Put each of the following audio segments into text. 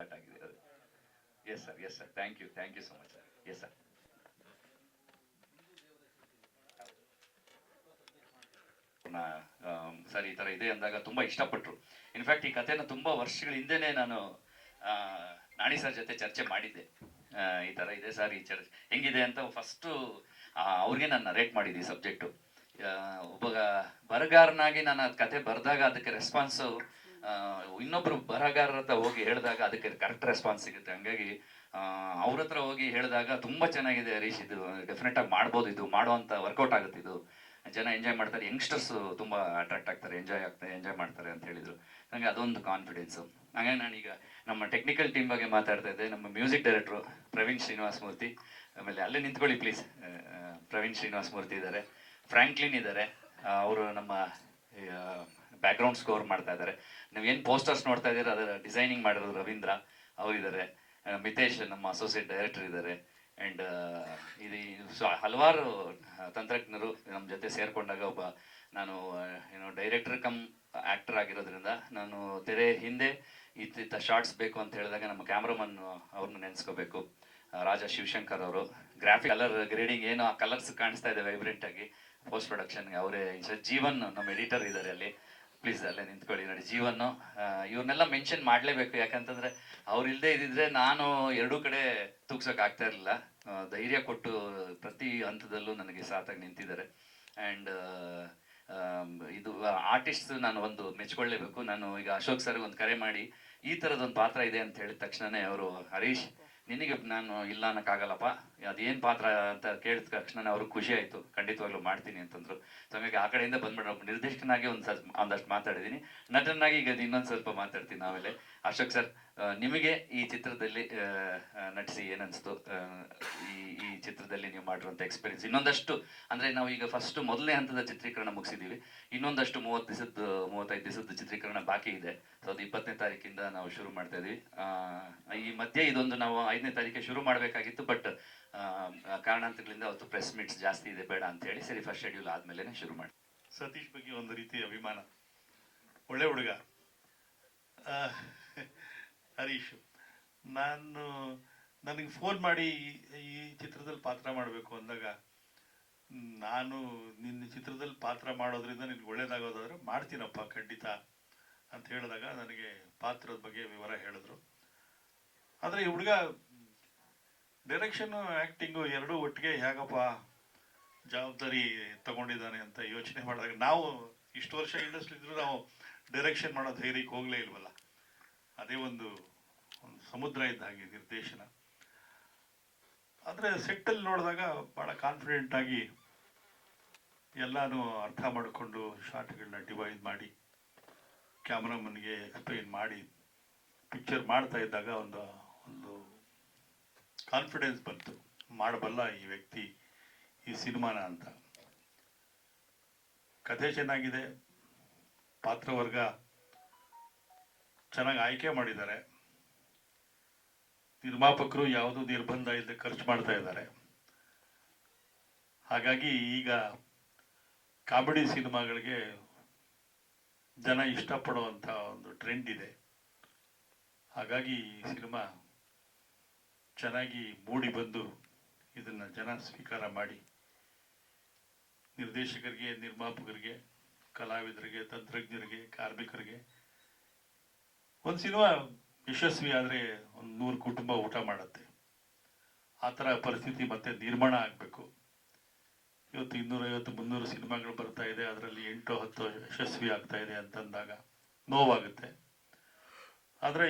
ಅದು yes sir yes sir thank you thank you so much sir yes sir, ಈ ತರ ಇದೆ ಅಂದಾಗ ತುಂಬಾ ಇಷ್ಟಪಟ್ರು. ಇನ್ಫ್ಯಾಕ್ಟ್ ಈ ಕಥೆನ ತುಂಬಾ ವರ್ಷಗಳ ಹಿಂದೆನೇ ನಾನು ನಾಣಿ ಸರ್ ಜೊತೆ ಚರ್ಚೆ ಮಾಡಿದ್ದೆ. ಈ ತರ ಇದೆ ಸರ್, ಈ ಚರ್ಚೆ. ಹೆಂಗಿದೆ ಅಂತ ಫಸ್ಟು ಅವ್ರಿಗೆ ನಾನು ರೇಟ್ ಮಾಡಿದ್ದೆ ಸಬ್ಜೆಕ್ಟು ಒಬ್ಬ ಬರಗಾರನಾಗಿ ನಾನು ಅದ್ ಕತೆ ಬರೆದಾಗ ಅದಕ್ಕೆ ರೆಸ್ಪಾನ್ಸು ಇನ್ನೊಬ್ರು ಬರಹಗಾರರ ಹತ್ರ ಹೋಗಿ ಹೇಳಿದಾಗ ಅದಕ್ಕೆ ಕರೆಕ್ಟ್ ರೆಸ್ಪಾನ್ಸ್ ಸಿಗುತ್ತೆ. ಹಂಗಾಗಿ ಅವ್ರ ಹತ್ರ ಹೋಗಿ ಹೇಳಿದಾಗ ತುಂಬಾ ಚೆನ್ನಾಗಿದೆ ಹರೀಶ್. ಇದು ಡೆಫಿನೆಟ್ ಆಗಿ ಮಾಡ್ಬೋದು ಇದು. ಮಾಡುವಂತ ವರ್ಕೌಟ್ ಆಗುತ್ತೆ ಇದು. ಜನ ಎಂಜಾಯ್ ಮಾಡ್ತಾರೆ. ಯಂಗ್ಸ್ಟರ್ಸ್ ತುಂಬಾ ಅಟ್ರಾಕ್ಟ್ ಆಗ್ತಾರೆ. ಎಂಜಾಯ್ ಆಗ್ತಾರೆ ಎಂಜಾಯ್ ಮಾಡ್ತಾರೆ ಅಂತ ಹೇಳಿದ್ರು. ನನಗೆ ಅದೊಂದು ಕಾನ್ಫಿಡೆನ್ಸ್ ಹಾಗಾಗಿ ನಾನೀಗ ನಮ್ಮ ಟೆಕ್ನಿಕಲ್ ಟೀಮ್ ಬಗ್ಗೆ ಮಾತಾಡ್ತಾ ಇದ್ದೆ. ನಮ್ಮ ಮ್ಯೂಸಿಕ್ ಡೈರೆಕ್ಟ್ರು ಪ್ರವೀಣ್ ಶ್ರೀನಿವಾಸ್ ಮೂರ್ತಿ. ಆಮೇಲೆ ಅಲ್ಲೇ ನಿಂತ್ಕೊಳ್ಳಿ ಪ್ಲೀಸ್ ಪ್ರವೀಣ್ ಶ್ರೀನಿವಾಸ್ ಮೂರ್ತಿ ಇದ್ದಾರೆ. ಫ್ರಾಂಕ್ಲಿನ್ ಇದ್ದಾರೆ. ಅವರು ನಮ್ಮ ಬ್ಯಾಕ್ಗ್ರೌಂಡ್ ಸ್ಕೋರ್ ಮಾಡ್ತಾ ಇದ್ದಾರೆ ಏನು ಪೋಸ್ಟರ್ಸ್ ನೋಡ್ತಾ ಇದ್ದೀರಾ? ಅದರ ಡಿಸೈನಿಂಗ್ ಮಾಡಿರೋದು ರವೀಂದ್ರ. ಅವರಿದ್ದಾರೆ ಮಿತೇಶ್ ನಮ್ಮ ಅಸೋಸಿಯೇಟ್ ಡೈರೆಕ್ಟರ್ ಇದ್ದಾರೆ ಆ್ಯಂಡ್ ಇದು ಸೊ, ಹಲವಾರು ತಂತ್ರಜ್ಞರು ನಮ್ಮ ಜೊತೆ ಸೇರಿಕೊಂಡಾಗ ಒಬ್ಬ ನಾನು ಏನು ಡೈರೆಕ್ಟರ್ ಕಮ್ ಆ್ಯಕ್ಟರ್ ಆಗಿರೋದ್ರಿಂದ ನಾನು ತೆರೆ ಹಿಂದೆ ಇತ್ತಿತ್ತ ಶಾರ್ಟ್ಸ್ ಬೇಕು ಅಂತ ಹೇಳಿದಾಗ ನಮ್ಮ ಕ್ಯಾಮ್ರಾಮನ್ ಅವ್ರನ್ನ ನೆನೆಸ್ಕೋಬೇಕು. ರಾಜ ಶಿವಶಂಕರ್ ಅವರು. ಗ್ರಾಫಿಕ್ ಕಲರ್ ಗ್ರೇಡಿಂಗ್ ಏನು ಆ ಕಲರ್ಸ್ ಕಾಣಿಸ್ತಾ ಇದೆ ವೈಬ್ರೆಂಟ್ ಆಗಿ. ಪೋಸ್ಟ್ ಪ್ರೊಡಕ್ಷನ್ಗೆ ಅವರೇ ಜೀವನ್ ನಮ್ಮ ಎಡಿಟರ್ ಇದ್ದಾರೆ ಅಲ್ಲಿ. ಪ್ಲೀಸ್ ಅಲ್ಲೇ ನಿಂತ್ಕೊಳ್ಳಿ ನೋಡಿ ಜೀವನ ಇವ್ರನ್ನೆಲ್ಲ ಮೆನ್ಷನ್ ಮಾಡಲೇಬೇಕು. ಯಾಕಂತಂದ್ರೆ ಇಲ್ಲದೆ ಇದ್ದಿದ್ರೆ ನಾನು ಎರಡೂ ಕಡೆ ತೂಗ್ಸೋಕೆ ಆಗ್ತಾ ಇರಲಿಲ್ಲ. ಧೈರ್ಯ ಕೊಟ್ಟು ಪ್ರತಿ ಹಂತದಲ್ಲೂ ನನಗೆ ಸಾಥಾಗಿ ನಿಂತಿದ್ದಾರೆ. ಆ್ಯಂಡ್ ಇದು ಆರ್ಟಿಸ್ಟ್ ನಾನು ಒಂದು ಮೆಚ್ಕೊಳ್ಳೇಬೇಕು. ನಾನು ಈಗ ಅಶೋಕ್ ಸರ್ಗೆ ಒಂದು ಕರೆ ಮಾಡಿ, ಈ ಥರದೊಂದು ಪಾತ್ರ ಇದೆ ಅಂತ ಹೇಳಿದ ತಕ್ಷಣನೇ ಅವರು ಹರೀಶ್ ನಿನಗೆ ನಾನು ಇಲ್ಲ ಅನ್ನೋಕ್ಕಾಗಲ್ಲಪ್ಪ, ಅದೇನು ಪಾತ್ರ ಅಂತ ಕೇಳಿದ ತಕ್ಷಣ ಅವ್ರಿಗೆ ಖುಷಿ ಆಯಿತು. ಖಂಡಿತವಾಗ್ಲೂ ಮಾಡ್ತೀನಿ ಅಂತಂದ್ರು. ಸೊ ಹಂಗಾಗಿ ಆ ಕಡೆಯಿಂದ ಒಬ್ಬ ನಿರ್ದೇಶಕನಾಗಿ ಒಂದು ಸ್ವಲ್ಪ, ಒಂದಷ್ಟು ಮಾತಾಡಿದ್ದೀನಿ. ನಟನಾಗಿ ಈಗ ಇನ್ನೊಂದು ಸ್ವಲ್ಪ ಮಾತಾಡ್ತೀನಿ ಆಮೇಲೆ ಅಶೋಕ್ ಸರ್ ನಿಮಗೆ ಈ ಚಿತ್ರದಲ್ಲಿ ನಟಿಸಿ ಏನನ್ಸ್ತು? ಈ ಈ ಚಿತ್ರದಲ್ಲಿ ನೀವು ಮಾಡಿರುವಂಥ ಎಕ್ಸ್ಪೀರಿಯನ್ಸ್ ಇನ್ನೊಂದಷ್ಟು ಅಂದರೆ ನಾವು ಈಗ ಫಸ್ಟ್ ಮೊದಲನೇ ಹಂತದ ಚಿತ್ರೀಕರಣ ಮುಗಿಸಿದ್ದೀವಿ. ಇನ್ನೊಂದಷ್ಟು ಮೂವತ್ತು ದಿವಸದ್ದು ಮೂವತ್ತೈದು ದಿವಸದ್ದು ಚಿತ್ರೀಕರಣ ಬಾಕಿ ಇದೆ. ಸೊ ಅದು ಇಪ್ಪತ್ತನೇ ತಾರೀಕಿಂದ ನಾವು ಶುರು ಮಾಡ್ತಾ ಇದೀವಿ. ಆ, ಈ ಮಧ್ಯೆ ಇದೊಂದು ನಾವು ಐದನೇ ತಾರೀಕಿಗೆ ಶುರು ಮಾಡಬೇಕಾಗಿತ್ತು ಬಟ್ ಕಾರಣಾಂತರಗಳಿಂದ ಅವತ್ತು ಪ್ರೆಸ್ ಮೀಟ್ಸ್ ಜಾಸ್ತಿ ಇದೆ ಬೇಡ ಅಂತ ಹೇಳಿ ಸರಿ ಫಸ್ಟ್ ಶೆಡ್ಯೂಲ್ ಆದಮೇಲೆ ಶುರು ಮಾಡಿ ಸತೀಶ್ ಬಗ್ಗೆ ಒಂದು ರೀತಿ ಅಭಿಮಾನ. ಒಳ್ಳೆ ಹುಡುಗ. ಹರೀಶ್, ನಾನು ನನಗೆ ಫೋನ್ ಮಾಡಿ ಈ- ಚಿತ್ರದಲ್ಲಿ ಪಾತ್ರ ಮಾಡಬೇಕು ಅಂದಾಗ, ನಾನು ನಿನ್ನ ಚಿತ್ರದಲ್ಲಿ ಪಾತ್ರ ಮಾಡೋದ್ರಿಂದ ನಿನ್ಗೆ ಒಳ್ಳೇದಾಗೋದಾದ್ರೆ ಮಾಡ್ತೀನಪ್ಪ ಖಂಡಿತ ಅಂತ ಹೇಳಿದಾಗ ನನಗೆ ಪಾತ್ರದ ಬಗ್ಗೆ ವಿವರ ಹೇಳಿದ್ರು. ಆದರೆ ಈ ಹುಡುಗ ಡೈರೆಕ್ಷನ್ನು ಆ್ಯಕ್ಟಿಂಗು ಎರಡೂ ಒಟ್ಟಿಗೆ ಹೇಗಪ್ಪ ಜವಾಬ್ದಾರಿ ತಗೊಂಡಿದ್ದಾನೆ ಅಂತ ಯೋಚನೆ ಮಾಡಿದಾಗ ನಾವು ಇಷ್ಟು ವರ್ಷ ಇಂಡಸ್ಟ್ರಿ ಇದ್ರೂ ನಾವು ಡೈರೆಕ್ಷನ್ ಮಾಡೋ ಧೈರ್ಯಕ್ಕೆ ಹೋಗಲೇ ಇಲ್ವಲ್ಲ. ಅದೇ ಒಂದು ಒಂದು ಸಮುದ್ರ ಇದ್ದ ಹಾಗೆ ನಿರ್ದೇಶನ. ಆದರೆ ಸೆಟ್ಟಲ್ಲಿ ನೋಡಿದಾಗ ಭಾಳ ಕಾನ್ಫಿಡೆಂಟ್ ಆಗಿ ಎಲ್ಲಾನು ಅರ್ಥ ಮಾಡಿಕೊಂಡು ಶಾರ್ಟ್ಗಳನ್ನ ಡಿವೈಡ್ ಮಾಡಿ, ಕ್ಯಾಮ್ರಾಮನ್ಗೆ ಎಕ್ಸ್ಪ್ಲೈನ್ ಮಾಡಿ ಪಿಕ್ಚರ್ ಮಾಡ್ತಾ ಇದ್ದಾಗ ಒಂದು ಒಂದು ಕಾನ್ಫಿಡೆನ್ಸ್ ಬಂತು. ಮಾಡಬಲ್ಲ ಈ ವ್ಯಕ್ತಿ ಈ ಸಿನಿಮಾನ ಅಂತ. ಕಥೆ ಚೆನ್ನಾಗಿದೆ, ಪಾತ್ರವರ್ಗ ಚೆನ್ನಾಗಿ ಆಯ್ಕೆ ಮಾಡಿದ್ದಾರೆ. ನಿರ್ಮಾಪಕರು ಯಾವುದೂ ನಿರ್ಬಂಧ ಇಲ್ಲದೆ ಖರ್ಚು ಮಾಡ್ತಾ ಇದ್ದಾರೆ. ಹಾಗಾಗಿ ಈಗ ಕಾಮಿಡಿ ಸಿನಿಮಾಗಳಿಗೆ ಜನ ಇಷ್ಟಪಡುವಂಥ ಒಂದು ಟ್ರೆಂಡ್ ಇದೆ. ಹಾಗಾಗಿ ಈ ಸಿನಿಮಾ ಚೆನ್ನಾಗಿ ಮೂಡಿ ಬಂದು ಇದನ್ನ ಜನ ಸ್ವೀಕಾರ ಮಾಡಿ ನಿರ್ದೇಶಕರಿಗೆ, ನಿರ್ಮಾಪಕರಿಗೆ, ಕಲಾವಿದರಿಗೆ, ತಂತ್ರಜ್ಞರಿಗೆ, ಕಾರ್ಮಿಕರಿಗೆ ಒಂದು ಸಿನಿಮಾ ಯಶಸ್ವಿ ಆದರೆ ಒಂದು ನೂರು ಕುಟುಂಬ ಊಟ ಮಾಡುತ್ತೆ. ಆ ಥರ ಪರಿಸ್ಥಿತಿ ಮತ್ತೆ ನಿರ್ಮಾಣ ಆಗಬೇಕು. ಇವತ್ತು ಇನ್ನೂರೈವತ್ತು ಮುನ್ನೂರು ಸಿನಿಮಾಗಳು ಬರ್ತಾ ಇದೆ, ಅದರಲ್ಲಿ ಎಂಟು, ಹತ್ತು ಯಶಸ್ವಿ ಆಗ್ತಾ ಇದೆ ಅಂತಂದಾಗ ನೋವಾಗುತ್ತೆ. ಆದರೆ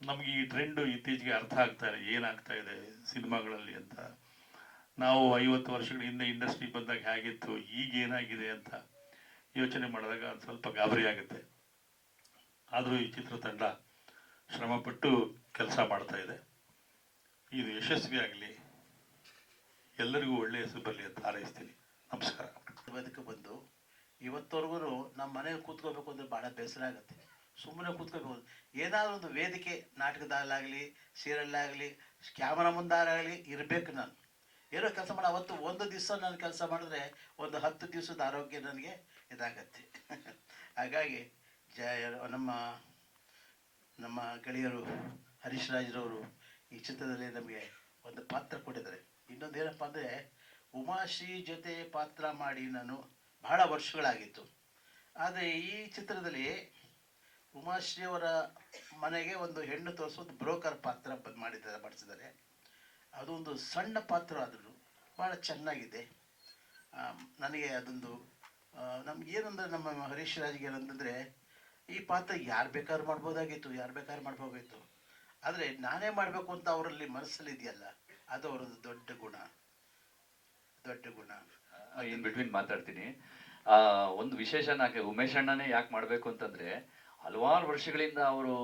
ನಮಗೆ ಈ ಟ್ರೆಂಡು ಇತ್ತೀಚೆಗೆ ಅರ್ಥ ಆಗ್ತಾ ಇದೆ ಏನಾಗ್ತಾ ಇದೆ ಸಿನಿಮಾಗಳಲ್ಲಿ ಅಂತ. ನಾವು ಐವತ್ತು ವರ್ಷಗಳ ಹಿಂದೆ ಇಂಡಸ್ಟ್ರಿ ಬಂದಾಗ ಹೇಗಿತ್ತು ಈಗ ಏನಾಗಿದೆ ಅಂತ ಯೋಚನೆ ಮಾಡಿದಾಗ ಸ್ವಲ್ಪ ಗಾಬರಿ ಆಗುತ್ತೆ. ಆದರೂ ಈ ಚಿತ್ರತಂಡ ಶ್ರಮಪಟ್ಟು ಕೆಲಸ ಮಾಡ್ತಾ ಇದೆ. ಇದು ಯಶಸ್ವಿ ಆಗಲಿ. ಎಲ್ಲರಿಗೂ ಒಳ್ಳೆಯ ಹೆಸರು ಬರಲಿ ಅಂತ ಹಾರೈಸ್ತೀನಿ. ನಮಸ್ಕಾರ. ಬದುಕು ಬಂದು ಇವತ್ತವರೆಗೂ ನಮ್ಮ ಮನೆಗೆ ಕೂತ್ಕೋಬೇಕು ಅಂದರೆ ಭಾಳ ಬೇಸರ ಆಗುತ್ತೆ. ಸುಮ್ಮನೆ ಕೂತ್ಕೋಬೇಕು. ಏನಾದರೂ ಒಂದು ವೇದಿಕೆ, ನಾಟಕದಲ್ಲಾಗಲಿ, ಸೀರಿಯಲ್ಲಾಗಲಿ, ಕ್ಯಾಮರಾ ಮುಂದಾಗಲಿ ಇರಬೇಕು ನಾನು. ಏನೋ ಕೆಲಸ ಮಾಡಿ. ಅವತ್ತು ಒಂದು ದಿವಸ ನಾನು ಕೆಲಸ ಮಾಡಿದ್ರೆ ಒಂದು ಹತ್ತು ದಿವಸದ ಆರೋಗ್ಯ ನನಗೆ ಇದಾಗತ್ತೆ. ಹಾಗಾಗಿ ಜ ನಮ್ಮ ನಮ್ಮ ಗೆಳೆಯರು ಹರೀಶ್ ರಾಜ್ರವರು ಈ ಚಿತ್ರದಲ್ಲಿ ನಮಗೆ ಒಂದು ಪಾತ್ರ ಕೊಟ್ಟಿದ್ದಾರೆ. ಇನ್ನೊಂದು ಏನಪ್ಪ ಅಂದರೆ, ಉಮಾಶ್ರೀ ಜೊತೆ ಪಾತ್ರ ಮಾಡಿ ನಾನು ಬಹಳ ವರ್ಷಗಳಾಗಿತ್ತು. ಆದರೆ ಈ ಚಿತ್ರದಲ್ಲಿ ಉಮಾಶ್ರೀ ಅವರ ಮನೆಗೆ ಒಂದು ಹೆಣ್ಣು ತೋರಿಸೋದು ಬ್ರೋಕರ್ ಪಾತ್ರ ಮಾಡಿದ್ದಾರೆ ಮಾಡಿಸಿದ್ದಾರೆ. ಅದೊಂದು ಸಣ್ಣ ಪಾತ್ರ ಆದರೂ ಭಾಳ ಚೆನ್ನಾಗಿದೆ. ನನಗೆ ಅದೊಂದು ನಮ್ಗೆ ಏನಂದ್ರೆ ನಮ್ಮ ಹರೀಶ್ ರಾಜ್ಗೆ ಏನಂತಂದರೆ ಈ ಪಾತ್ರ ಯಾರು ಬೇಕಾದ್ರೂ ಮಾಡ್ಬೋದಾಗಿತ್ತು, ಯಾರು ಬೇಕಾದ್ರೂ ಮಾಡ್ಬೋದಾಗಿತ್ತು. ಆದರೆ ನಾನೇ ಮಾಡಬೇಕು ಅಂತ ಅವರಲ್ಲಿ ಮನಸ್ಸಲ್ಲಿ ಇದೆಯಲ್ಲ, ಅದು ಅವರದ್ದು ದೊಡ್ಡ ಗುಣ. ದೊಡ್ಡ ಗುಣ. ಇನ್ ಬಿಟ್ವೀನ್ ಮಾತಾಡ್ತೀನಿ. ಆ, ಒಂದು ವಿಶೇಷ ನಾಕೆ ಉಮೇಶ್ ಅಣ್ಣನೇ ಯಾಕೆ ಮಾಡ್ಬೇಕು ಅಂತಂದ್ರೆ, ಹಲವಾರು ವರ್ಷಗಳಿಂದ ಅವರು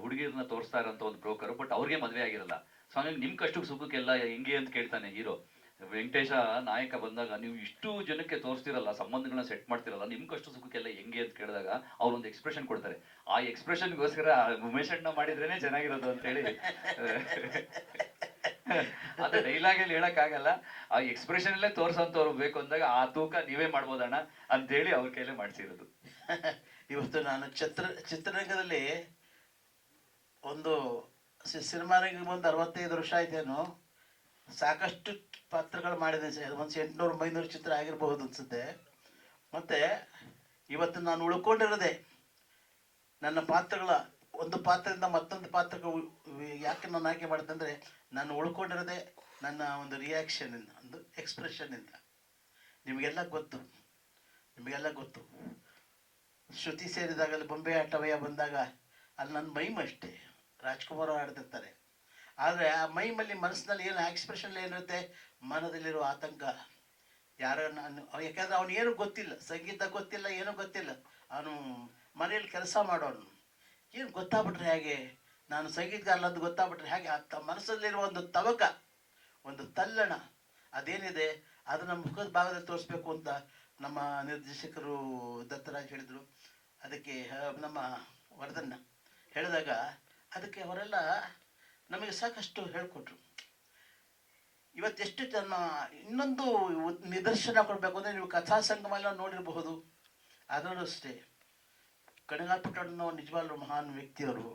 ಹುಡುಗಿರನ್ನ ತೋರಿಸ್ತಾ ಇರೋಂಥ ಒಂದು ಬ್ರೋಕರ್, ಬಟ್ ಅವ್ರಿಗೆ ಮದುವೆ ಆಗಿರಲ್ಲ. ಸೊ ಹಂಗಾಗಿ ನಿಮ್ ಕಷ್ಟಕ್ಕೆ ಸುಖಕ್ಕೆಲ್ಲ ಹೆಂಗೆ ಅಂತ ಕೇಳ್ತಾನೆ ಹೀರೋ. ವೆಂಕಟೇಶ ನಾಯಕ ಬಂದಾಗ ನೀವು ಇಷ್ಟು ಜನಕ್ಕೆ ತೋರಿಸ್ತಿರಲ್ಲ ಸಂಬಂಧಗಳನ್ನ ಸೆಟ್ ಮಾಡ್ತಿರಲ್ಲ ನಿಮ್ ಕಷ್ಟ ಸುಖಕ್ಕೆಲ್ಲ ಹೆಂಗೆ ಅಂತ ಕೇಳಿದಾಗ ಅವ್ರು ಒಂದು ಎಕ್ಸ್ಪ್ರೆಷನ್ ಕೊಡ್ತಾರೆ. ಆ ಎಕ್ಸ್ಪ್ರೆಷನ್ಗೋಸ್ಕರ ಉಮೇಶ್ ಅಣ್ಣ ಮಾಡಿದ್ರೇನೆ ಚೆನ್ನಾಗಿರೋದು ಅಂತ ಹೇಳಿ. ಅದೇ ಡೈಲಾಗ್ ಅಲ್ಲಿ ಹೇಳಕ್ ಆಗಲ್ಲ ಆ ಎಕ್ಸ್ಪ್ರೆಷನ್ ಅಲ್ಲೇ ತೋರ್ಸಂತವ್ರು ಬೇಕು ಅಂದಾಗ ಆ ತೂಕ ನೀವೇ ಮಾಡ್ಬೋದಣ್ಣ ಅಂತೇಳಿ ಅವ್ರ ಕೈಲೇ ಮಾಡ್ಸಿರೋದು. ಇವತ್ತು ನಾನು ಚಿತ್ರ, ಚಿತ್ರರಂಗದಲ್ಲಿ ಒಂದು ಸಿನಿಮಾ ರಂಗಕ್ಕೆ ಬಂದು ಅರವತ್ತೈದು ವರ್ಷ ಆಯ್ತೇನು ಸಾಕಷ್ಟು ಪಾತ್ರಗಳು ಮಾಡಿದೆ ಒಂದು ಎಂಟುನೂರು, ಒಂಬೈನೂರು ಚಿತ್ರ ಆಗಿರಬಹುದು ಅನ್ಸುತ್ತೆ. ಮತ್ತೆ ಇವತ್ತು ನಾನು ಉಳ್ಕೊಂಡಿರೋದೆ ನನ್ನ ಪಾತ್ರಗಳ, ಒಂದು ಪಾತ್ರದಿಂದ ಮತ್ತೊಂದು ಪಾತ್ರಕ್ಕೆ ಯಾಕೆ ನಾನು ಆಯ್ಕೆ ಅಂದರೆ ನಾನು ಉಳ್ಕೊಂಡಿರೋದೆ ನನ್ನ ಒಂದು ರಿಯಾಕ್ಷನಿಂದ ಒಂದು ಎಕ್ಸ್ಪ್ರೆಷನ್ನಿಂದ ನಿಮಗೆಲ್ಲ ಗೊತ್ತು. ನಿಮಗೆಲ್ಲ ಗೊತ್ತು. ಶ್ರುತಿ ಸೇರಿದಾಗ ಅಲ್ಲಿ ಬೊಂಬೆ ಆಟವಯ್ಯ ಬಂದಾಗ ಅಲ್ಲಿ ನನ್ನ ಮೈಮ್ ಅಷ್ಟೇ ರಾಜ್ಕುಮಾರ್ ಆಡ್ತಿರ್ತಾರೆ. ಆದರೆ ಆ ಮೈಮಲ್ಲಿ ಮನಸ್ಸಿನಲ್ಲಿ ಏನು ಎಕ್ಸ್ಪ್ರೆಷನ್ ಏನಿರುತ್ತೆ? ಮನದಲ್ಲಿರೋ ಆತಂಕ. ಯಾರೋ ನಾನು ಅವ್ ಯಾಕಂದ್ರೆ ಅವನು ಏನು ಗೊತ್ತಿಲ್ಲ. ಸಂಗೀತ ಗೊತ್ತಿಲ್ಲ, ಏನೂ ಗೊತ್ತಿಲ್ಲ. ಅವನು ಮನೆಯಲ್ಲಿ ಕೆಲಸ ಮಾಡೋನು. ಏನು ಗೊತ್ತಾಗ್ಬಿಟ್ರೆ ಹೇಗೆ? ನಾನು ಸಂಗೀತಗಾರ ಅಂತ ಗೊತ್ತಾಗ್ಬಿಟ್ರೆ ಹೇಗೆ? ಆ ಮನಸ್ಸಲ್ಲಿರುವ ಒಂದು ತವಕ, ಒಂದು ತಲ್ಲಣ, ಅದೇನಿದೆ? ಅದು ನಮ್ಮ ಮುಖದ ಭಾಗದಲ್ಲಿ ತೋರಿಸ್ಬೇಕು ಅಂತ ನಮ್ಮ ನಿರ್ದೇಶಕರು ದತ್ತರಾಜ್ ಹೇಳಿದರು. ಅದಕ್ಕೆ ನಮ್ಮ ವರದನ್ನ ಹೇಳಿದಾಗ ಅದಕ್ಕೆ ಅವರೆಲ್ಲ ನಮಗೆ ಸಾಕಷ್ಟು ಹೇಳಿಕೊಟ್ರು. ಇವತ್ತೆಷ್ಟು ಜನ ಇನ್ನೊಂದು ನಿದರ್ಶನ ಕೊಡಬೇಕು ಅಂದರೆ ನೀವು ಕಥಾ ಸಂಗಮ ಎಲ್ಲ ನೋಡಿರಬಹುದು. ಅದರಲ್ಲೂ ಅಷ್ಟೇ ಕಣಗಾಲ್ ನಿಜವಾದ ನಿಜವಾಗ್ಲೂ ಮಹಾನ್ ವ್ಯಕ್ತಿಯವರು.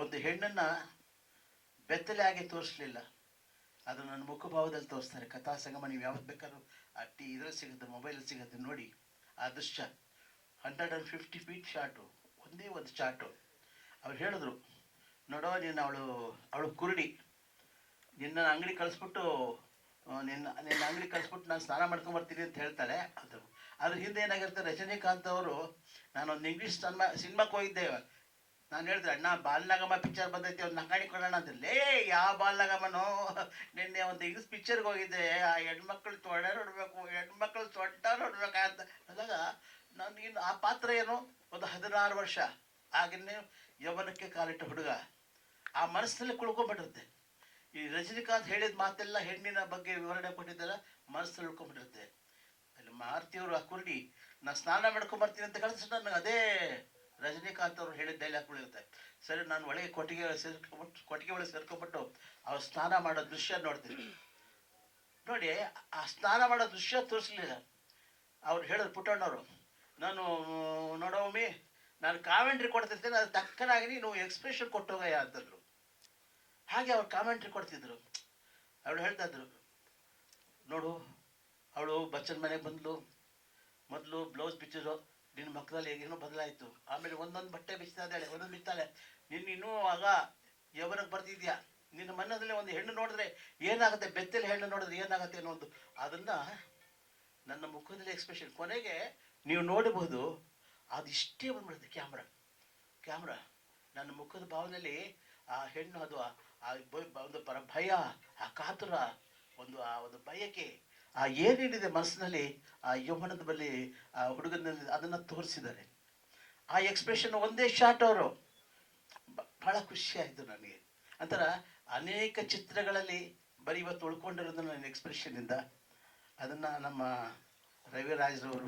ಒಂದು ಹೆಣ್ಣನ್ನು ಬೆತ್ತಲೆ ಆಗಿ ತೋರಿಸ್ಲಿಲ್ಲ. ಅದು ನನ್ನ ಮುಖಭಾವದಲ್ಲಿ ತೋರಿಸ್ತಾರೆ. ಕಥಾ ಸಂಗಮ ನೀವು ಯಾವತ್ತು ಬೇಕಾದ್ರೂ ಆ ಟಿ ಇದ್ರಲ್ಲಿ ಸಿಗುತ್ತೆ, ಮೊಬೈಲಲ್ಲಿ ಸಿಗುತ್ತೆ, ನೋಡಿ. ಆ ದೃಶ್ಯ hundred and fifty feet shot ಒಂದೇ ಒಂದು ಶಾರ್ಟು ಅವ್ರು ಹೇಳಿದ್ರು ನೋಡೋ ನೀನು ಅವಳು ಅವಳು ಕುರುಡಿ. ನಿನ್ನ ಅಂಗಡಿ ಕಳಿಸ್ಬಿಟ್ಟು ನಿನ್ನ ನಿನ್ನ ಅಂಗಡಿ ಕಳಿಸ್ಬಿಟ್ಟು ನಾನು ಸ್ನಾನ ಮಾಡ್ಕೊಂಬರ್ತೀನಿ ಅಂತ ಹೇಳ್ತಾಳೆ. ಅದು, ಅದ್ರ ಹಿಂದೆ ಏನಾಗಿರುತ್ತೆ, ರಜನಿಕಾಂತ್ ಅವರು, ನಾನೊಂದು ಇಂಗ್ಲೀಷ್ ಸಿನಿಮಾ ಸಿನಿಮಾಕ್ಕೆ ಹೋಗಿದ್ದೆ. ನಾನು ಹೇಳಿದ್ರೆ ಅಣ್ಣ ಬಾಲ್ನಾಗಮ್ಮ ಪಿಕ್ಚರ್ ಬಂದೈತಿ, ಅವ್ನು ನಂಗಾಣಿ ಕೊಡೋಣ ಅಂದ್ರಲ್ಲೇ ಯಾವ ಬಾಲ್ನಾಗಮ್ಮನೋ ನಿನ್ನೆ ಒಂದು ಇಂಗ್ಲೀಷ್ ಪಿಕ್ಚರ್ಗೆ ಹೋಗಿದ್ದೆ. ಆ ಹೆಣ್ಮಕ್ಳು ತೊಡೆ ನೋಡಬೇಕು, ಹೆಣ್ಮಕ್ಳು ತೊಟ್ಟ ನೋಡ್ಬೇಕಂತ. ಅಂದಾಗ ನನಗಿನ್ನು ಆ ಪಾತ್ರ ಏನು? ಒಂದು ಹದಿನಾರು ವರ್ಷ. ಆಗಿನ್ನೇ ಯೌವನಕ್ಕೆ ಕಾಲಿಟ್ಟ ಹುಡುಗ. ಆ ಮನಸ್ಸಿನಲ್ಲಿ ಕುಳ್ಕೊಂಡ್ಬಿಟ್ಟಿರುತ್ತೆ. ಈ ರಜನಿಕಾಂತ್ ಹೇಳಿದ ಮಾತೆಲ್ಲ ಹೆಣ್ಣಿನ ಬಗ್ಗೆ ವಿವರಣೆ ಕೊಟ್ಟಿದ್ದಲ್ಲ, ಮನಸ್ಸಲ್ಲಿ ಉಳ್ಕೊಂಡ್ಬಿಟ್ಟಿರುತ್ತೆ. ಅಲ್ಲಿ ಮಾರುತಿಯವರು ಆ ಕುರುಡಿ, ನಾ ಸ್ನಾನ ಮಾಡ್ಕೊಂಬರ್ತೀನಿ ಅಂತ ಕಳಿಸಿದ್ರೆ ನನಗೆ ಅದೇ ರಜನಿಕಾಂತ್ ಅವರು ಹೇಳಿದ ಡೈಲಾಗ್ ಇರುತ್ತೆ ಸರಿ, ನಾನು ಒಳಗೆ ಕೊಟ್ಟಿಗೆ ಸೇರ್ಕೊಬಿಟ್ಟು ಕೊಟ್ಟಿಗೆ ಒಳಗೆ ಸೇರ್ಕೊಂಡ್ಬಿಟ್ಟು ಅವ್ರು ಸ್ನಾನ ಮಾಡೋ ದೃಶ್ಯ ನೋಡ್ತೀನಿ. ನೋಡಿ, ಆ ಸ್ನಾನ ಮಾಡೋ ದೃಶ್ಯ ತೋರಿಸ್ಲಿಲ್ಲ. ಅವ್ರು ಹೇಳಿದ್ರು ಪುಟ್ಟಣ್ಣವರು ನಾನು ನೋಡೋಮಿ ನಾನು ಕಾಮೆಂಟ್ರಿ ಕೊಡ್ತಿರ್ತೇನೆ ಅದು ತಕ್ಕನಾಗಿ ನೀವು ಎಕ್ಸ್ಪ್ರೆಷನ್ ಕೊಟ್ಟೋಗಯ್ಯ ಅಂತಂದ್ರು. ಹಾಗೆ ಅವ್ರು ಕಾಮೆಂಟ್ರಿ ಕೊಡ್ತಿದ್ರು. ಅವಳು ಹೇಳ್ತಾ ಇದ್ರು, ನೋಡು, ಅವಳು ಬಚ್ಚನ್ ಮನೆಗೆ ಬಂದಳು ಮೊದಲು ಬ್ಲೌಸ್ ಬಿಚ್ಚಿದ್ರು ನಿನ್ನ ಮಕ್ಕದಲ್ಲಿ ಏನೋ ಬದಲಾಯಿತು. ಆಮೇಲೆ ಒಂದೊಂದು ಬಟ್ಟೆ ಬಿಚ್ತಾ ಇದ್ದಾಳೆ, ಒಂದೊಂದು ಬಿಚ್ತಾಳೆ. ನೀನು ಇನ್ನೂ ಆಗ ಯವನಕ್ಕೆ ಬರ್ತಿದ್ಯಾ? ನಿನ್ನ ಮನದಲ್ಲಿ ಒಂದು ಹೆಣ್ಣು ನೋಡಿದ್ರೆ ಏನಾಗುತ್ತೆ? ಬೆತ್ತಲೆ ಹೆಣ್ಣು ನೋಡಿದ್ರೆ ಏನಾಗುತ್ತೆ ಅನ್ನೋ ಒಂದು ಅದನ್ನ ನನ್ನ ಮುಖದಲ್ಲಿ ಎಕ್ಸ್ಪ್ರೆಷನ್ ಕೊನೆಗೆ ನೀವು ನೋಡಬಹುದು ಅದಿಷ್ಟೇ ಬಂದ್ಬಿಡುತ್ತೆ ಕ್ಯಾಮ್ರಾ ಕ್ಯಾಮ್ರಾ ನನ್ನ ಮುಖದ ಭಾವನೆಯಲ್ಲಿ ಆ ಹೆಣ್ಣು ಅದು ಆ- ಒಂದು ಪರ ಭಯ, ಆ ಕಾತುರ, ಒಂದು, ಆ ಒಂದು ಬಯಕೆ, ಆ ಏನೇನಿದೆ ಮನಸ್ಸಿನಲ್ಲಿ, ಆ ಯೌವನದ ಬಳಿ, ಆ ಹುಡುಗನಲ್ಲಿ ಅದನ್ನು ತೋರಿಸಿದ್ದಾರೆ. ಆ ಎಕ್ಸ್ಪ್ರೆಷನ್ ಒಂದೇ ಶಾಟ್ ಅವರು. ಬಹಳ ಖುಷಿ ಆಯಿತು ನನಗೆ. ಅಂತರ ಅನೇಕ ಚಿತ್ರಗಳಲ್ಲಿ ಬರೀ ಇವತ್ತು ಉಳ್ಕೊಂಡಿರೋದು ನನ್ನ ಎಕ್ಸ್ಪ್ರೆಷನ್ನಿಂದ ಅದನ್ನು ನಮ್ಮ ರವಿರಾಜ್ರವರು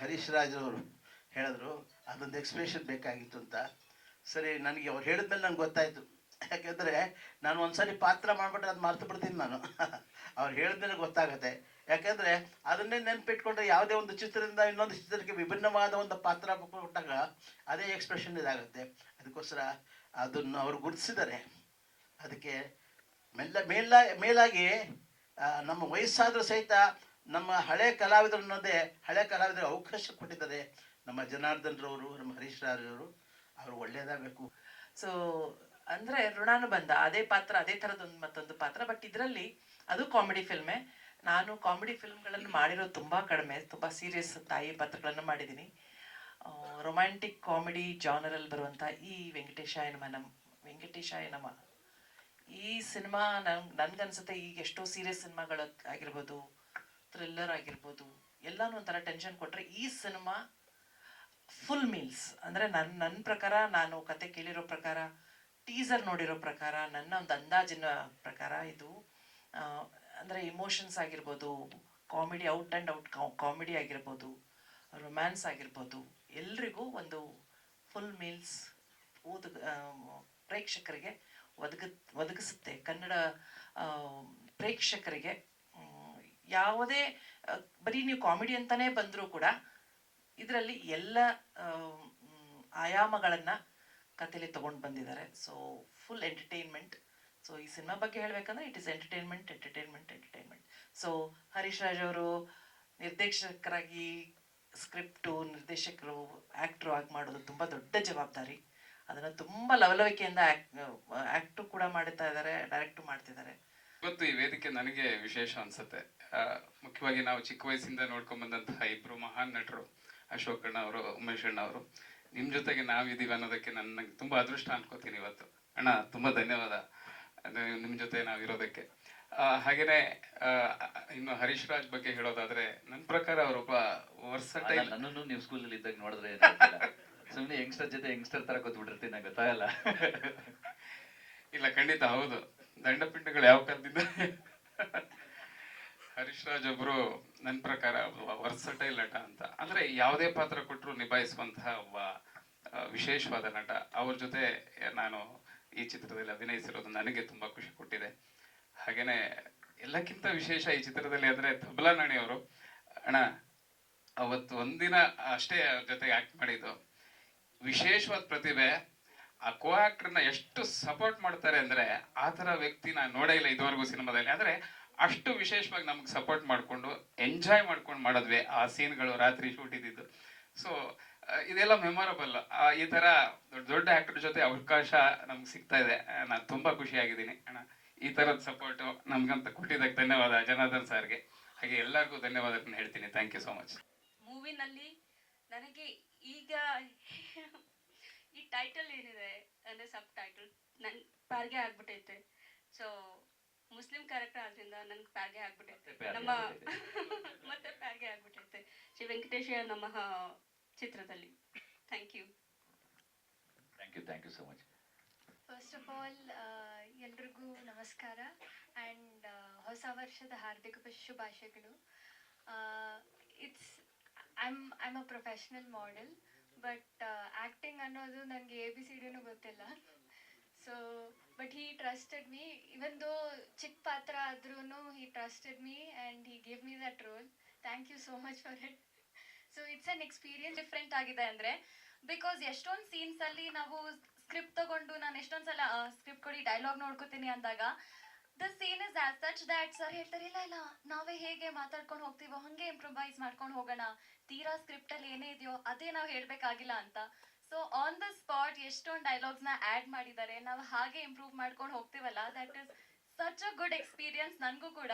ಹರೀಶ್ ರಾಜ್ರವರು ಹೇಳಿದ್ರು. ಅದೊಂದು ಎಕ್ಸ್ಪ್ರೆಷನ್ ಬೇಕಾಗಿತ್ತು ಅಂತ. ಸರಿ, ನನಗೆ ಅವ್ರು ಹೇಳಿದ್ಮೇಲೆ ನಂಗೆ ಗೊತ್ತಾಯಿತು. ಯಾಕೆಂದರೆ ನಾನು ಒಂದ್ಸಲಿ ಪಾತ್ರ ಮಾಡಿಬಿಟ್ರೆ ಅದು ಮರ್ತು ಬಿಡ್ತೀನಿ ನಾನು. ಅವ್ರು ಹೇಳಿದ್ರೆ ಗೊತ್ತಾಗತ್ತೆ. ಯಾಕೆಂದರೆ ಅದನ್ನೇ ನೆನ್ಪಿಟ್ಕೊಂಡ್ರೆ ಯಾವುದೇ ಒಂದು ಚಿತ್ರದಿಂದ ಇನ್ನೊಂದು ಚಿತ್ರಕ್ಕೆ ವಿಭಿನ್ನವಾದ ಒಂದು ಪಾತ್ರ ಕೊಟ್ಟಾಗ ಅದೇ ಎಕ್ಸ್ಪ್ರೆಷನ್ ಇದಾಗುತ್ತೆ. ಅದಕ್ಕೋಸ್ಕರ ಅದನ್ನು ಅವರು ಗುರುತಿಸಿದ್ದಾರೆ. ಅದಕ್ಕೆ ಮೆಲ್ಲ ಮೇಲ ಮೇಲಾಗಿ ನಮ್ಮ ವಯಸ್ಸಾದರೂ ಸಹಿತ ನಮ್ಮ ಹಳೆ ಕಲಾವಿದರು ಅನ್ನೋದೇ, ಹಳೆ ಕಲಾವಿದರ ಅವಕಾಶ ಕೊಟ್ಟಿದ್ದಾರೆ. ನಮ್ಮ ಜನಾರ್ದನ್ ರವರು ನಮ್ಮ ಹರೀಶ್ ರಾಜವರು ಅವರು ಒಳ್ಳೆಯದಾಗಬೇಕು ಸೊ ಅಂದ್ರೆ ಋಣಾನುಬಂಧ, ಅದೇ ಪಾತ್ರ, ಅದೇ ತರದೊಂದು ಮತ್ತೊಂದು ಪಾತ್ರ ಬಟ್ ಇದರಲ್ಲಿ ಅದು ಕಾಮಿಡಿ ಫಿಲ್ಮೇ ನಾನು ಕಾಮಿಡಿ ಫಿಲ್ಮ್ಗಳನ್ನು ಮಾಡಿರೋದು ತುಂಬಾ ಕಡಿಮೆ, ತುಂಬಾ ಸೀರಿಯಸ್ ತಾಯಿ ಪಾತ್ರಗಳನ್ನು ಮಾಡಿದ್ದೀನಿ. ರೊಮ್ಯಾಂಟಿಕ್ ಕಾಮಿಡಿ ಜಾನರಲ್ಲಿ ಬರುವಂಥ ಈ ವೆಂಕಟೇಶಾಯನಮ ವೆಂಕಟೇಶಾಯನಮ ವೆಂಕಟೇಶಾಯ ನಮ. ಈ ಸಿನಿಮಾ ನನ್, ನನ್ಗನ್ಸುತ್ತೆ ಈಗ ಎಷ್ಟೋ ಸೀರಿಯಸ್ ಸಿನಿಮಾಗಳು ಆಗಿರ್ಬೋದು ಥ್ರಿಲ್ಲರ್ ಆಗಿರ್ಬೋದು, ಎಲ್ಲಾನು ಒಂಥರ ಟೆನ್ಷನ್ ಕೊಟ್ಟರೆ ಈ ಸಿನಿಮಾ ಫುಲ್ ಮೀಲ್ಸ್ ಅಂದರೆ ನನ್ನ ನನ್ನ ಪ್ರಕಾರ, ನಾನು ಕತೆ ಕೇಳಿರೋ ಪ್ರಕಾರ ಟೀಸರ್ ನೋಡಿರೋ ಪ್ರಕಾರ, ನನ್ನ ಒಂದು ಅಂದಾಜಿನ ಪ್ರಕಾರ ಇದು ಅಂದರೆ ಇಮೋಷನ್ಸ್ ಆಗಿರ್ಬೋದು comedy out and out comedy ಆಗಿರ್ಬೋದು ರೊಮ್ಯಾನ್ಸ್ ಆಗಿರ್ಬೋದು, ಎಲ್ರಿಗೂ ಒಂದು ಫುಲ್ ಮೀಲ್ಸ್ ಓದ ಪ್ರೇಕ್ಷಕರಿಗೆ ಒದಗ, ಒದಗಿಸುತ್ತೆ. ಕನ್ನಡ ಪ್ರೇಕ್ಷಕರಿಗೆ ಯಾವುದೇ ಬರೀ ನೀವು ಕಾಮಿಡಿ ಅಂತಲೇ ಬಂದರೂ ಕೂಡ, ಇದರಲ್ಲಿ ಎಲ್ಲ ಆಯಾಮಗಳನ್ನ ಕಥೆಲಿ ತಗೊಂಡು ಬಂದಿದ್ದಾರೆ. ಸೊ ಫುಲ್ ಎಂಟರ್ಟೈನ್ಮೆಂಟ್ ಸೊ ಈ ಸಿನಿಮಾ ಬಗ್ಗೆ ಹೇಳಬೇಕಂದ್ರೆ it is entertainment entertainment entertainment so Harish Raj ಅವರು ನಿರ್ದೇಶಕರಾಗಿ ಸ್ಕ್ರಿಪ್ಟು ನಿರ್ದೇಶಕರು ಆ್ಯಕ್ಟ್ರು ಆಗಿ ಮಾಡೋದು ತುಂಬ ದೊಡ್ಡ ಜವಾಬ್ದಾರಿ. ಅದನ್ನು ತುಂಬ ಲವಲವಿಕೆಯಿಂದ ಆ್ಯಕ್ಟು ಕೂಡ ಮಾಡ್ತಾ ಇದ್ದಾರೆ ಡೈರೆಕ್ಟು ಮಾಡ್ತಿದ್ದಾರೆ. ಇವತ್ತು ಈ ವೇದಿಕೆ ನನಗೆ ವಿಶೇಷ ಅನ್ಸುತ್ತೆ. ಮುಖ್ಯವಾಗಿ ನಾವು ಚಿಕ್ಕ ವಯಸ್ಸಿಂದ ನೋಡ್ಕೊಂಡ್ ಬಂದಂತಹ ಮಹಾನ್ ನಟರು ಅಶೋಕ್ ಅಣ್ಣ ಅವರು ಉಮೇಶ್ ಅಣ್ಣ ಅವರು ನಿಮ್ ಜೊತೆಗೆ ನಾವಿದ್ದೀವಿ ಅನ್ನೋದಕ್ಕೆ ನನಗೆ ತುಂಬ ತುಂಬಾ ಅದೃಷ್ಟ ಅನ್ಕೋತೀನಿ ಇವತ್ತು. ಅಣ್ಣ ತುಂಬಾ ಧನ್ಯವಾದ. ನಿಮ್ಮ ನಿಮ್ ಜೊತೆ ನಾವಿರೋದಕ್ಕೆ. ಆ, ಹಾಗೇನೆ ಆ, ಇನ್ನು ಹರೀಶ್ ರಾಜ್ ಬಗ್ಗೆ ಹೇಳೋದಾದ್ರೆ ನನ್ನ ಪ್ರಕಾರ ಅವರೊಬ್ಬ ವರ್ಸಟೈಲ್ ನನ್ನನ್ನು ನೀವು ಸ್ಕೂಲಲ್ಲಿ ಇದ್ದಾಗ ನೋಡಿದ್ರೆ ಸುಮ್ಮನೆ ಯಂಗ್ಸ್ಟರ್ ಜೊತೆ ಯಂಗ್ಸ್ಟರ್ ತರ ಕೂತ್ಬಿಟ್ಟಿರ್ತೀನಿ ನಂಗೆ ಗೊತ್ತಾಗಲ್ಲ. ಇಲ್ಲ ಖಂಡಿತ ಹೌದು. ದಂಡಪಿಂಡಗಳು ಯಾವ ಕಾಲದಿಂದ? ಹರೀಶ್ ರಾಜ್ ಒಬ್ರು ನನ್ನ ಪ್ರಕಾರ ವರ್ಸಟೈಲ್ ನಟ ಅಂತ. ಅಂದ್ರೆ ಯಾವುದೇ ಪಾತ್ರ ಕೊಟ್ಟರು ನಿಭಾಯಿಸುವಂತಹ ಒಬ್ಬ ವಿಶೇಷವಾದ ನಟ. ಅವ್ರ ಜೊತೆ ನಾನು ಈ ಚಿತ್ರದಲ್ಲಿ ಅಭಿನಯಿಸಿರೋದು ನನಗೆ ತುಂಬಾ ಖುಷಿ ಕೊಟ್ಟಿದೆ. ಹಾಗೇನೆ ಎಲ್ಲಕ್ಕಿಂತ ವಿಶೇಷ ಈ ಚಿತ್ರದಲ್ಲಿ ಅಂದ್ರೆ ತಬಲಾ ನಾಣಿ ಅವರು. ಅಣ್ಣ, ಅವತ್ತು ಒಂದಿನ ಅಷ್ಟೇ ಜೊತೆಗೆ ಆಕ್ಟ್ ಮಾಡಿದ್ದು. ವಿಶೇಷವಾದ ಪ್ರತಿಭೆ, ಆ ಕೋ ಆಕ್ಟರ್ನ ಎಷ್ಟು ಸಪೋರ್ಟ್ ಮಾಡ್ತಾರೆ ಅಂದ್ರೆ ಆ ತರ ವ್ಯಕ್ತಿ ನಾನು ನೋಡೇ ಇಲ್ಲ ಇದುವರೆಗೂ ಸಿನಿಮಾದಲ್ಲಿ. ಅಂದ್ರೆ ಅಷ್ಟು ವಿಶೇಷವಾಗಿ ನಮ್ಗೆ ಸಪೋರ್ಟ್ ಮಾಡ್ಕೊಂಡು ಎಂಜಾಯ್ ಮಾಡ್ಕೊಂಡು ಮಾಡಿದ್ವಿ ಆ ಸೀನ್ಗಳು ರಾತ್ರಿ ಶೂಟ್ ಇದ್ದಿದ್ದು. ಸೊ ಇದೆಲ್ಲ ಮೆಮೊರಬಲ್ ಈ ಥರ ದೊಡ್ಡ ದೊಡ್ಡ ಆಕ್ಟರ್ ಜೊತೆ ಅವಕಾಶ ನಮ್ಗೆ ಸಿಗ್ತಾ ಇದೆ. ನಾನು ತುಂಬ ಖುಷಿಯಾಗಿದ್ದೀನಿ. ಅಣ್ಣ, ಈ ಥರದ ಸಪೋರ್ಟು ನಮಗಂತ ಕೊಟ್ಟಿದ್ದಕ್ಕೆ ಧನ್ಯವಾದ ಜನಾರ್ದನ್ ಸರ್ಗೆ. ಹಾಗೆ ಎಲ್ಲರಿಗೂ ಧನ್ಯವಾದಗಳನ್ನ ಹೇಳ್ತೀನಿ. ಥ್ಯಾಂಕ್ ಯು ಸೋ ಮಚ್ ಮೂವಿನಲ್ಲಿ ನನಗೆ ಈಗ ಈ ಟೈಟಲ್ ಏನಿದೆ? ಅಂದರೆ ಸಬ್ ಟೈಟಲ್ ನನ್ನ ಪಾರ್ಗೆ ಆಗ್ಬಿಟ್ಟೈತೆ. ಸೊ ಮುಸ್ಲಿಂ ಕ್ಯಾರೆಕ್ಟರ್ ಆದ್ರಿಂದ ನನ್ಗೆ ಪ್ಯಾಗೆ ಆಗ್ಬಿಟ್ಟೈತೆ ನಮ್ಮ ಮತ್ತೆ ಪ್ಯಾಗೆ ಆಗ್ಬಿಟ್ಟೈತೆ ಶ್ರೀ ವೆಂಕಟೇಶ ನಮ್ಮ ಚಿತ್ರದಲ್ಲಿ. Thank you thank you thank you so much first of all ಎಲ್ರಿಗೂ ನಮಸ್ಕಾರ. ಆ್ಯಂಡ್ ಹೊಸ ವರ್ಷದ ಹಾರ್ದಿಕ ಶುಭಾಶಯಗಳು. It's I'm I'm a professional model but acting ಅನ್ನೋದು ನನಗೆ ಎ ಬಿ ಸಿ ಡಿನೂ ಗೊತ್ತಿಲ್ಲ. So me, trusted me even though ಚಿಕ್ಕ ಪಾತ್ರ ಆದ್ರೂ me trusted me and he give me that role thank you so much for it so it's an experience different ಆಗಿದೆ ಅಂದರೆ because ಎಷ್ಟೊಂದು ಸೀನ್ಸ್ ಅಲ್ಲಿ ನಾವು ಸ್ಕ್ರಿಪ್ಟ್ ತಗೊಂಡು ನಾನು ಎಷ್ಟೊಂದು ಸಲ ಸ್ಕ್ರಿಪ್ಟ್ ಕೊಡಿ ಡೈಲಾಗ್ ನೋಡ್ಕೋತೀನಿ ಅಂದಾಗ the scene is as such that sir ಹೇಳ್ತಾರೆ ಇಲ್ಲ ಇಲ್ಲ ನಾವೇ ಹೇಗೆ ಮಾತಾಡ್ಕೊಂಡು ಹೋಗ್ತೀವೋ ಹಂಗೆ ಇಂಪ್ರೊವೈಸ್ ಮಾಡ್ಕೊಂಡು ಹೋಗೋಣ. ತೀರಾ ಸ್ಕ್ರಿಪ್ಟ್ ಅಲ್ಲಿ ಏನೇ ಇದೆಯೋ ಅದೇ ನಾವು ಹೇಳ್ಬೇಕಾಗಿಲ್ಲ ಅಂತ. ಸೊ ಆನ್ ದ ಸ್ಪಾಟ್ ಎಷ್ಟೊಂದು ಡೈಲಾಗ್ಸ್ನ ಆಡ್ ಮಾಡಿದ್ದಾರೆ. ನಾವು ಹಾಗೆ ಇಂಪ್ರೂವ್ ಮಾಡ್ಕೊಂಡು ಹೋಗ್ತೀವಲ್ಲ? That is such a good experience ನನಗೂ ಕೂಡ.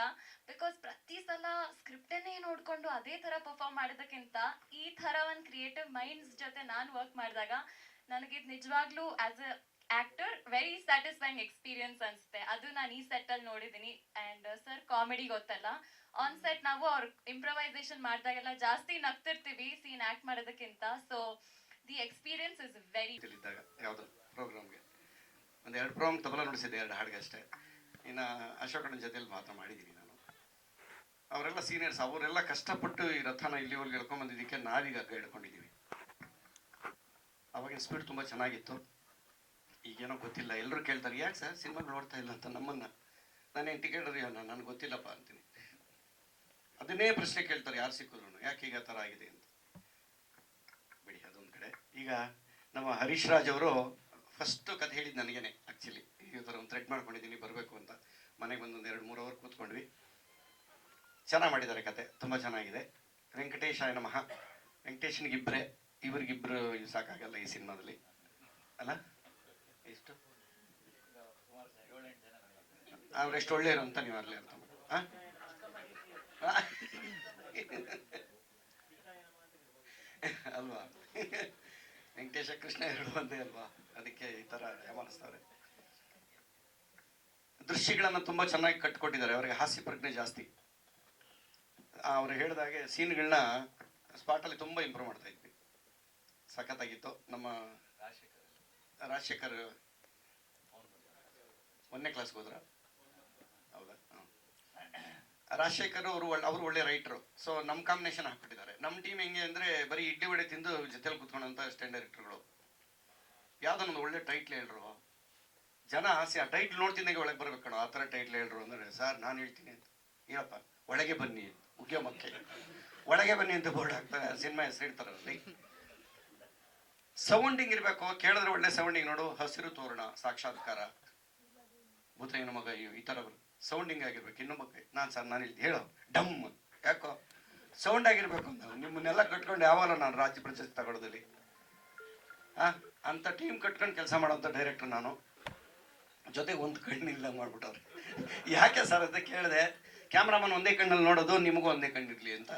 ಬಿಕಾಸ್ ಪ್ರತಿ ಸಲ ಸ್ಕ್ರಿಪ್ಟನ್ನೇ ನೋಡ್ಕೊಂಡು ಅದೇ ತರ ಪರ್ಫಾರ್ಮ್ ಮಾಡೋದಕ್ಕಿಂತ ಈ ತರ ಒಂದು ಕ್ರಿಯೇಟಿವ್ ಮೈಂಡ್ಸ್ ಜೊತೆ ನಾನು ವರ್ಕ್ ಮಾಡಿದಾಗ ನನಗೆ ನಿಜವಾಗ್ಲೂ as a actor very satisfying experience ಅನ್ಸುತ್ತೆ. ಅದು ನಾನು ಈ ಸೆಟ್ ಅಲ್ಲಿ ನೋಡಿದ್ದೀನಿ ಅಂಡ್ ಸರ್ ಕಾಮಿಡಿ ಗೊತ್ತಲ್ಲ? ಆನ್ ಸೆಟ್ ನಾವು ಅವ್ರ ಇಂಪ್ರವೈಸೇಷನ್ ಮಾಡಿದಾಗೆಲ್ಲ ಜಾಸ್ತಿ ನಗ್ತಿರ್ತೀವಿ ಸೀನ್ ಆಕ್ಟ್ ಮಾಡೋದಕ್ಕಿಂತ. So the experience is very ಇದ್ದಾಗ ಯಾವುದು ಪ್ರೋಗ್ರಾಮ್ಗೆ ಒಂದು ಎರಡು ಪ್ರೋಗ್ರಾಮ್ ತಬಲ ನುಡಿಸಿದ್ದೆ, ಎರಡು ಹಾಡಿಗೆ ಅಷ್ಟೇ. ಇನ್ನು ಅಶೋಕನ ಜೊತೆಯಲ್ಲಿ ಮಾತ್ರ ಮಾಡಿದ್ದೀನಿ ನಾನು. ಅವರೆಲ್ಲ ಸೀನಿಯರ್ಸ್ ಅವರೆಲ್ಲ ಕಷ್ಟಪಟ್ಟು ಈ ರಥನ ಇಲ್ಲಿವರೆಗೆ ಎಳ್ಕೊಂಬಂದಿದ್ದಕ್ಕೆ ನಾವೀಗ ಹಗ್ಗ ಹಿಡ್ಕೊಂಡಿದ್ದೀವಿ ಅವಾಗಿನ ಸ್ಪೀಡ್ ತುಂಬ ಚೆನ್ನಾಗಿತ್ತು. ಈಗೇನೋ ಗೊತ್ತಿಲ್ಲ ಎಲ್ಲರೂ ಕೇಳ್ತಾರೆ, ಯಾಕೆ ಸರ್? ಸಿನಿಮಾ ನೋಡ್ತಾ ಇಲ್ಲ ಅಂತ ನಮ್ಮನ್ನು. ನಾನೇನು ಟಿಕೆಟ್ ಅನ್ನ ನನಗೆ ಗೊತ್ತಿಲ್ಲಪ್ಪ ಅಂತೀನಿ. ಅದನ್ನೇ ಪ್ರಶ್ನೆ ಕೇಳ್ತಾರೆ, ಯಾರು ಸಿಕ್ಕಿದ್ರು. ಯಾಕೆ ಈಗ ಆ ಥರ ಆಗಿದೆ ಅಂತ. ಈಗ ನಮ್ಮ ಹರೀಶ್ ರಾಜ್ ಅವರು ಫಸ್ಟ್ ಕಥೆ ಹೇಳಿದ್ ನನಗೇನೆ ಆ್ಯಕ್ಚುಲಿ ಈ ಥರ ಒಂದು ಥ್ರೆಡ್ ಮಾಡ್ಕೊಂಡಿದ್ದೀನಿ ಬರಬೇಕು ಅಂತ. ಮನೆಗೆ ಬಂದು ಒಂದು ಎರಡು ಮೂರು ಅವರ್ ಕೂತ್ಕೊಂಡ್ವಿ. ಚೆನ್ನಾಗಿ ಮಾಡಿದ್ದಾರೆ ಕತೆ ತುಂಬ ಚೆನ್ನಾಗಿದೆ. ವೆಂಕಟೇಶಾಯ ನಮಃ. ವೆಂಕಟೇಶನಿಗಿಬ್ಬರೇ ಇವ್ರಿಗಿಬ್ಬರು ಸಾಕಾಗಲ್ಲ ಈ ಸಿನಿಮಾದಲ್ಲಿ. ಅಲ್ಲ? ಎಷ್ಟು? ಅವ್ರೆಷ್ಟು ಒಳ್ಳೆಯರು ಅಂತ ನೀವು ಅಲ್ಲೇ ಅಂತ ಮಾಡಿ ಹಾಂ ಅಲ್ವಾ? ವೆಂಕಟೇಶ ಕೃಷ್ಣ ಎರಡು ಒಂದೇ ಅಲ್ವಾ? ಅದಕ್ಕೆ ಈ ತರ ಯಮಾನಿಸ್ತಾರೆ ದೃಶ್ಯಗಳನ್ನ ತುಂಬಾ ಚೆನ್ನಾಗಿ ಕಟ್ಕೊಟ್ಟಿದ್ದಾರೆ. ಅವರಿಗೆ ಹಾಸ್ಯ ಪ್ರಜ್ಞೆ ಜಾಸ್ತಿ. ಅವ್ರು ಹೇಳಿದಾಗೆ ಸೀನ್ಗಳನ್ನ ಸ್ಪಾಟಲ್ಲಿ ತುಂಬಾ ಇಂಪ್ರೂವ್ ಮಾಡ್ತಾ ಇದ್ವಿ. ಸಖತ್ತಾಗಿತ್ತು. ನಮ್ಮ ರಾಜಶೇಖರ್. ಒಂದನೇ ಕ್ಲಾಸ್ಗೆ ಹೋದ್ರ. ರಾಜಶೇಖರ್ ಅವರು ಅವರು ಒಳ್ಳೆ ರೈಟರು. ಸೊ ನಮ್ಮ ಕಾಂಬಿನೇಷನ್ ಹಾಕ್ಬಿಟ್ಟಿದ್ದಾರೆ. ನಮ್ಮ ಟೀಮ್ ಹೆಂಗೆ ಅಂದ್ರೆ ಬರೀ ಇಡ್ಲಿ ವಡೆ ತಿಂದು ಜೊತೆಲಿ ಕುತ್ಕೊಂಡಂತ ಸ್ಟ್ಯಾಂಡ್ ಡೈರೆಕ್ಟರ್ಗಳು ಯಾವ್ದೊಂದು ಒಳ್ಳೆ ಟೈಟ್ಲ್ ಹೇಳ್ರು. ಜನ ಆಸೆ, ಆ ಟೈಟ್ಲ್ ನೋಡ್ತಿದ್ದಂಗೆ ಒಳಗೆ ಬರ್ಬೇಕು ಆ ಥರ ಟೈಟ್ಲ್ ಹೇಳ್ರು ಅಂದ್ರೆ, ಸರ್, ನಾನು ಹೇಳ್ತೀನಿ ಅಂತ. ಏನಪ್ಪ ಒಳಗೆ ಬನ್ನಿ ಉದ್ಯಮಕ್ಕೆ ಮಕ್ಕೆ. ಒಳಗೆ ಬನ್ನಿ ಅಂತ ಬೋರ್ಡ್ ಹಾಕ್ತಾರೆ. ಸಿನಿಮಾ ಹೆಸರು ಇಡ್ತಾರಲ್ಲಿ ಸೌಂಡಿಂಗ್ ಇರಬೇಕು. ಕೇಳಿದ್ರೆ ಒಳ್ಳೆ ಸೌಂಡಿಂಗ್ ನೋಡು. ಹಸಿರು ತೋರಣ, ಸಾಕ್ಷಾತ್ಕಾರ. ಭೂತಯ್ಯನ ಮಗ ಈ ಥರ ಸೌಂಡಿಂಗ್ ಆಗಿರ್ಬೇಕು. ಇನ್ನು ಮಕ್ಕಳಿ, ನಾನು ಸರ್, ನಾನು ಇಲ್ಲಿ ಹೇಳೋ. ಡಮ್. ಯಾಕೋ? ಸೌಂಡ್ ಆಗಿರ್ಬೇಕು ಅಂತ. ನಿಮ್ಮನ್ನೆಲ್ಲ ಕಟ್ಕೊಂಡು ಯಾವಾಗಲೂ ನಾನು ರಾಜ್ಯ ಪ್ರಶಸ್ತಿ ತಗೊಳ್ಳೋದಲ್ಲಿ ಆ? ಅಂತ ಟೀಮ್ ಕಟ್ಕೊಂಡು ಕೆಲಸ ಮಾಡೋಂಥ ಡೈರೆಕ್ಟರ್ ನಾನು. ಜೊತೆಗೆ ಒಂದು ಕಣ್ಣಿಲ್ಲ ಮಾಡ್ಬಿಟ್ಟವ್ರೆ. ಯಾಕೆ ಸರ್ ಅಂತ ಕೇಳಿದೆ ಕ್ಯಾಮ್ರಾಮನ್ ಒಂದೇ ಕಣ್ಣಲ್ಲಿ ನೋಡೋದು, ನಿಮಗೂ ಒಂದೇ ಕಣ್ಣಿರ್ಲಿ ಅಂತ.